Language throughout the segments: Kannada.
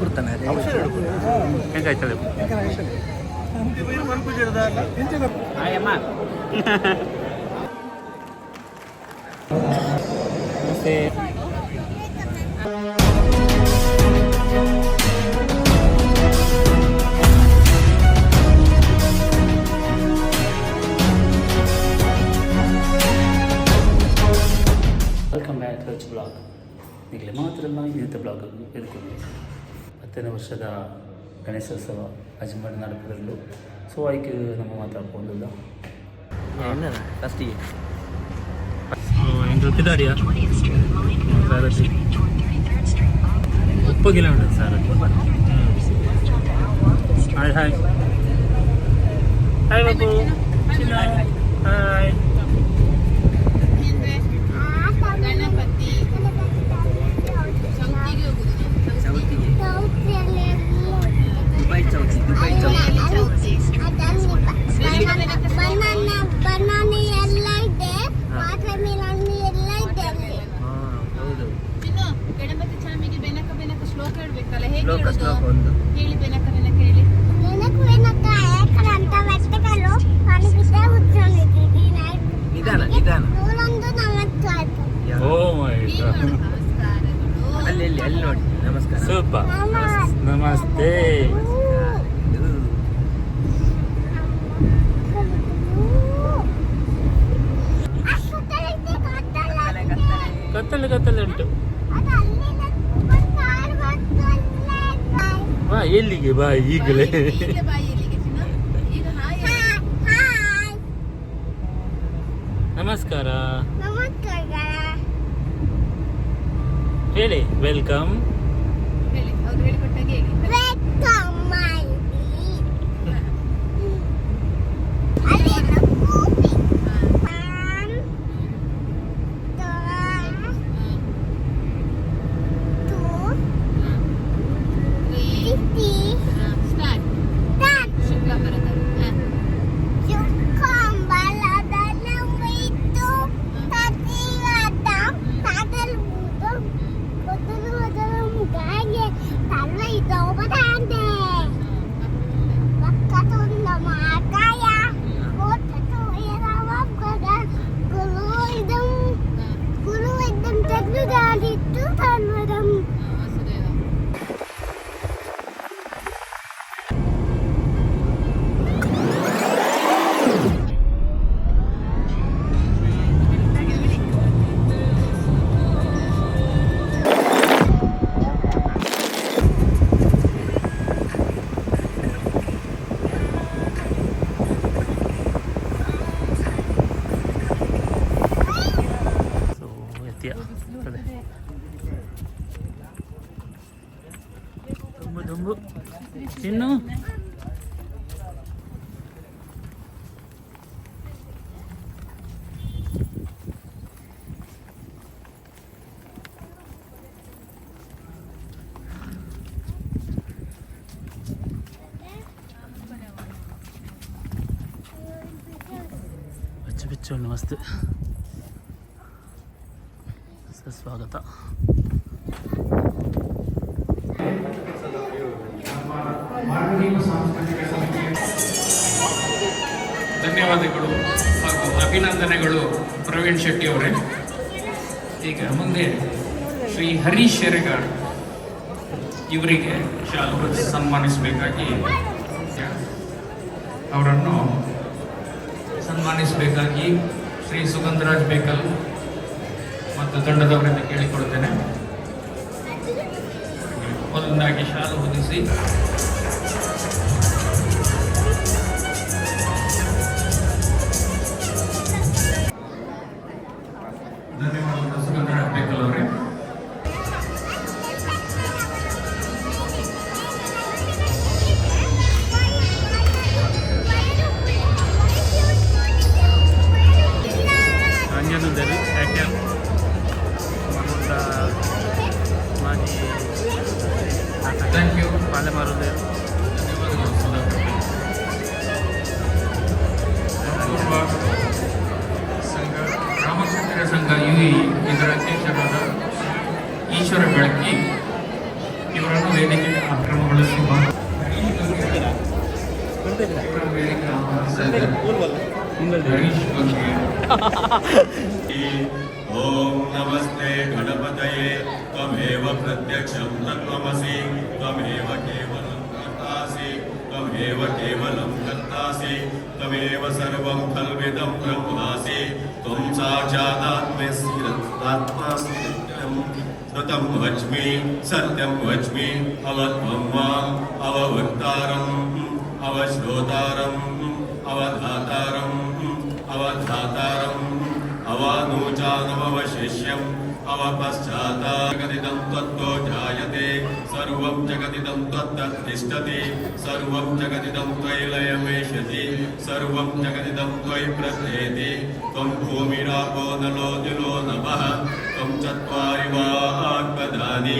ಬಿಡ್ತಾನೆ ಹೆಂಗಾಯ್ತದೆ? ಆಯಮ್ಮ ನಮಸ್ತೆ. ವೆಲ್ಕಮ್ ಬ್ಯಾಕ್ ರಚ್ ಬ್ಲಾಗ್ ಈಗಲೇ ಮಾತ್ರ ಇನ್ನಿತ ಬ್ಲಾಗ್ ಎದ್ಕೊಂಡು ಹತ್ತನೇ ವರ್ಷದ ಗಣೇಶೋತ್ಸವ ಅಜ್ಮಡ್ ನಡಪದಲ್ಲೂ ಸೊ ಆಯ್ಕೆ ನಮ್ಮ ಮಾತಾಡ್ಕೊಂಡಿಲ್ಲ ಫಸ್ಟಿಗೆ ಎಂಟು ಕಿದಾಡಿಯಾ ಸಾರಥಿ ಉಪ್ಪಗಿಲ್ಲ ಉಂಟು ಸಾರಥಿ hi hi hi Babu hi super ನಮಸ್ತೆ. ಕತ್ತಲೆ ಕತ್ತಲೆ ಉಂಟು. ಬಾ ಎಲ್ಲಿಗೆ ಬಾ ಈಗಲೇ. ನಮಸ್ಕಾರ. ಹೇಳಿ ವೆಲ್ಕಮ್ ಹೇಳಿಕೊಟ್ಟಾಗೆ ಹೇಳಿ చిన్ను చూడండి మస్తు స్వాగత ಸಾಂಸ್ಕೃತಿಕ ಧನ್ಯವಾದಗಳು ಹಾಗೂ ಅಭಿನಂದನೆಗಳು ಪ್ರವೀಣ್ ಶೆಟ್ಟಿ ಅವರೇ. ಈಗ ಮುಂದೆ ಶ್ರೀ ಹರೀಶ್ ಶೆರೆಗಾರ್ ಇವರಿಗೆ ಶಾಲು ಸನ್ಮಾನಿಸಬೇಕಾಗಿ ಅವರನ್ನು ಸನ್ಮಾನಿಸಬೇಕಾಗಿ ಶ್ರೀ ಸುಗಂಧರಾಜ್ ಬೇಕಲ್ ಮತ್ತು ತಂಡದವರಿಂದ ಕೇಳಿಕೊಳ್ತೇನೆ ಒಂದೊಂದಾಗಿ ಶಾಲು ಹೊದಿಸಿ. ॐ नमस्ते गणपतये, त्वमेव प्रत्यक्षं तत्त्वमसि, त्वमेव केवलं कर्तासि, त्वमेव केवलं कर्तासि, त्वमेव सर्वं खल्विदं ब्रह्मासि, त्वं साक्षादात्म्यसि रत्नात्मासि नित्यं वच्मि सत्यं वच्मि अवत्वं माम् अववक्तारम् अवश्रोतारम् अवधातारम् अवधातारम् अवानूचानमवशिष्यम् अवपश्चाता जगदिदं त्वत्तो जायते सर्वं जगदिदं त्वत्ततिष्ठति सर्वं जगदिदं त्वयिलयमेष्यति सर्वं जगदिदं त्वयि प्रत्येति त्वं भूमिरापो नलो दिलो नभः त्वं चत्वारि वाक्पदानि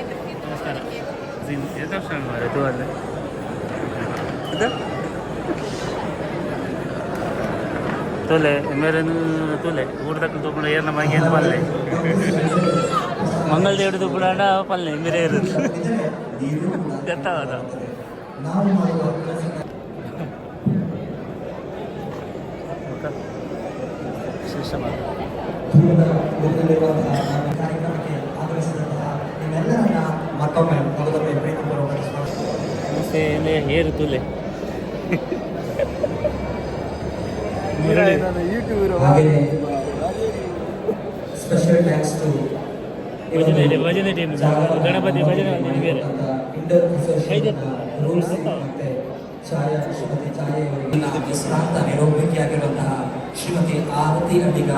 ಇದು ತೋಲೆ ಮೇರೇನು ತೋಲೆ ಊಟದಕ್ಕ ತುಪ್ಪಳ ಏನ ಮಗಿ ಏನು ಪಲ್ಲೆ ಮಂಗಳ ದೇವ್ರ ತುಪ್ಪಳ ಪಲ್ಲೆ ಮೇರೆ ಇರೋದು ಗೊತ್ತಾವದ ನಾವು ಮತ್ತೆ ಇಲ್ಲಿ ಹೇರು ತುಲೆ ಹಾಗೆಯೇ ಸ್ಪೆಷಲ್ ಥ್ಯಾಂಕ್ಸ್ ಟು ಭಜನೆ ಭಜನೆ ಟೀಮ್ ಗಣಪತಿ ಭಜನೆ ಬೇರೆ ಪ್ರಾಂತ ನಿರೂಪಕಿಯಾಗಿರುವಂತಹ ಶ್ರೀಮತಿ ಆರತಿ ಅಡಿಗ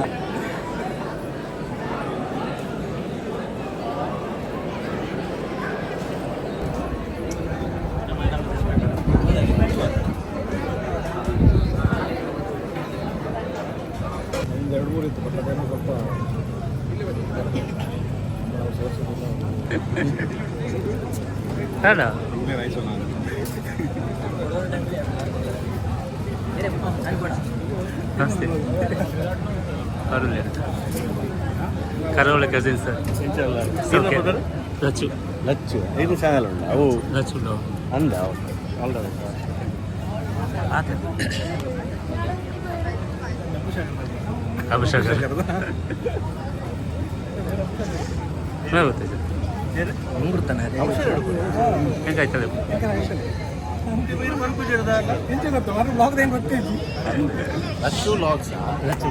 ಬೇಡ ನಮಸ್ತೆ ಕರುಳೆ ಕರಾವಳಿ ಕಸಿನ್ಸ್ ಓಕೆ ಲಚ್ಚು ಲಚ್ಚು ಐದು ಚಾನಲ್ ಉಂಟು ಅವು ಲಚ್ಚು ಉಂಟು ಅಂದ ಆಲ್ರೆಡಿ ಆತ ಅಭಿಷೇಕ ಗೊತ್ತೈತೆ ಹೆಂಗಾಯ್ತದೆ? ಲಚ್ಚು ಲಾಗ್ಸ್ ಲಚ್ಚು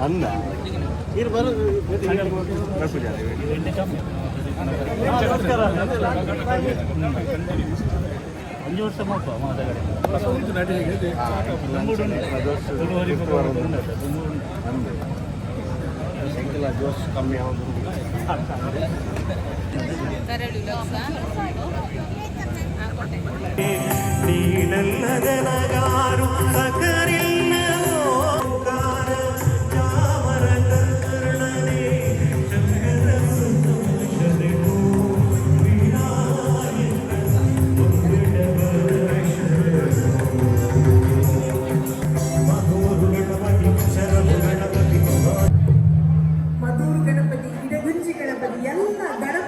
ಅಂದ ಇದು. ಬರೋ ಬರ್ಪೂಜಾರಿ ಅഞ്ചು ವರ್ಷ. ಮಾತ್ರ ಮಾತಾಡಿ ಶಂಕಲ ಜೋಶ್ ಕಮ್ಮಿ ಯಾವುದು ಮಧೂರು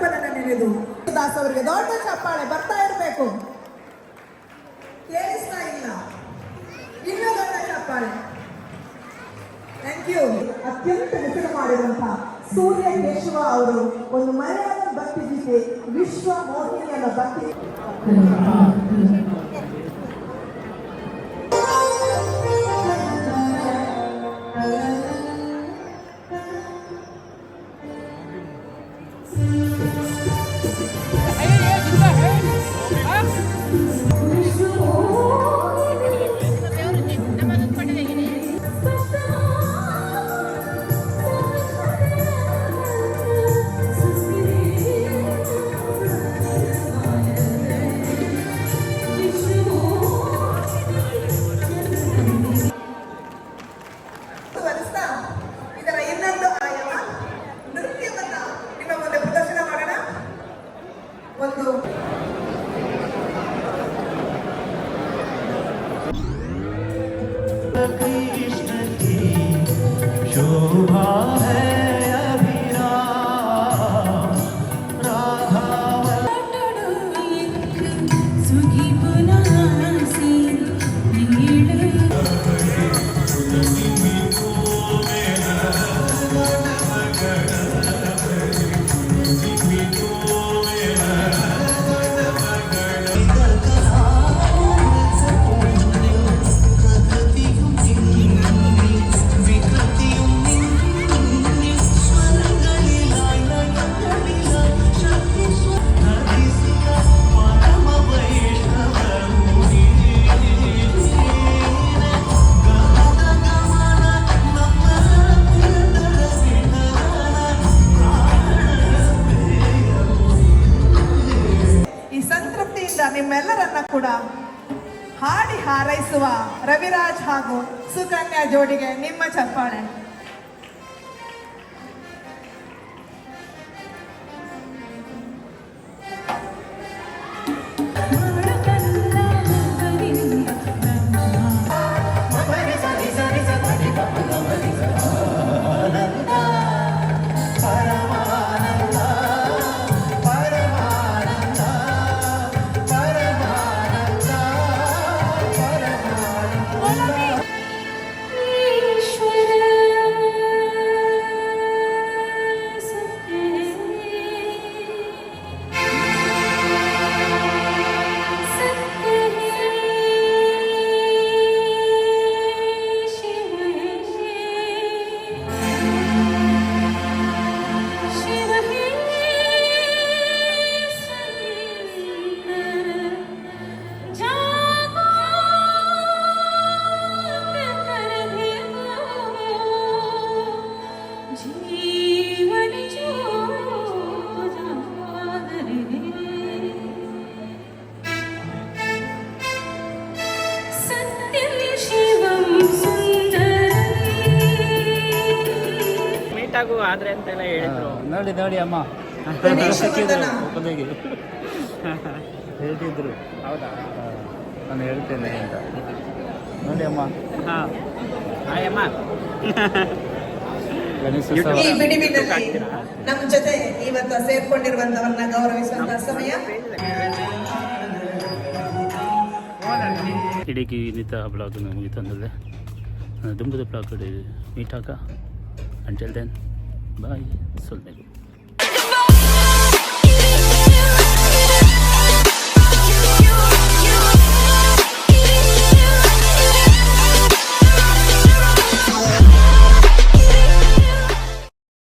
ಗಣಪನನ್ನ ನೆನೆದು ದಾಸ್ ಅವರಿಗೆ ದೊಡ್ಡ ಚಪ್ಪಾಳೆ ಬರ್ತಾ ಇರಬೇಕು. ಕೇಳಿಸ್ತಾ ಇಲ್ಲ. ಇನ್ನೂ ದೊಡ್ಡ ಚಪ್ಪಾಳೆ. ಥ್ಯಾಂಕ್ ಯು ಅತ್ಯಂತ ಹೆಸರು ಮಾಡಿರುವಂತಹ ಸೂರ್ಯ ಕೇಶವ ಅವರು ಒಂದು ಮಲಯಾಳ ಭಕ್ತಿ ವಿಶ್ವ ಮೋಹಿನಿಯನ್ನ ಭಕ್ತಿ i'm not another girl. ಹಾಗೂ ಸುಕನ್ಯಾ ಜೋಡಿಗೆ ನಿಮ್ಮ ಚಪ್ಪಾಳೆ ಆಗು ಆದ್ರೆ ಅಂತೆಲ್ಲ ಹೇಳಿದ್ರು. ನೋಡಿ ನೋಡಿ ಅಮ್ಮ. ಸಿಕ್ಕಿದ್ರು ಹೇಳ್ತಿದ್ರು ಹೌದಾ? ನಾನು ಹೇಳ್ತೇನೆ ಅಂತ. ನೋಡಿ ಅಮ್ಮ. ಹಾ. ಆಯಮ್ಮ ಗಣೇಶೋತ್ಸವ ಈ ಬಿಡಿಬಿನಲ್ಲಿ ನಮ್ಮ ಜೊತೆ ಇವತ್ತು ಸೇರ್ಕೊಂಡಿರುವಂತವರನ್ನ ಗೌರವಿಸುವಂತ ಸಮಯ. ಇಡೀ ಇನ್ನಿತ ಬ್ಲಾಗ್ ಮುಗಿತಂದಲ್ಲೇ ದುಂಬದ ಬ್ಲಾಗ್ ಮೀಟ್ ಹಾಕ. Until then bye. சொல்லுங்கள்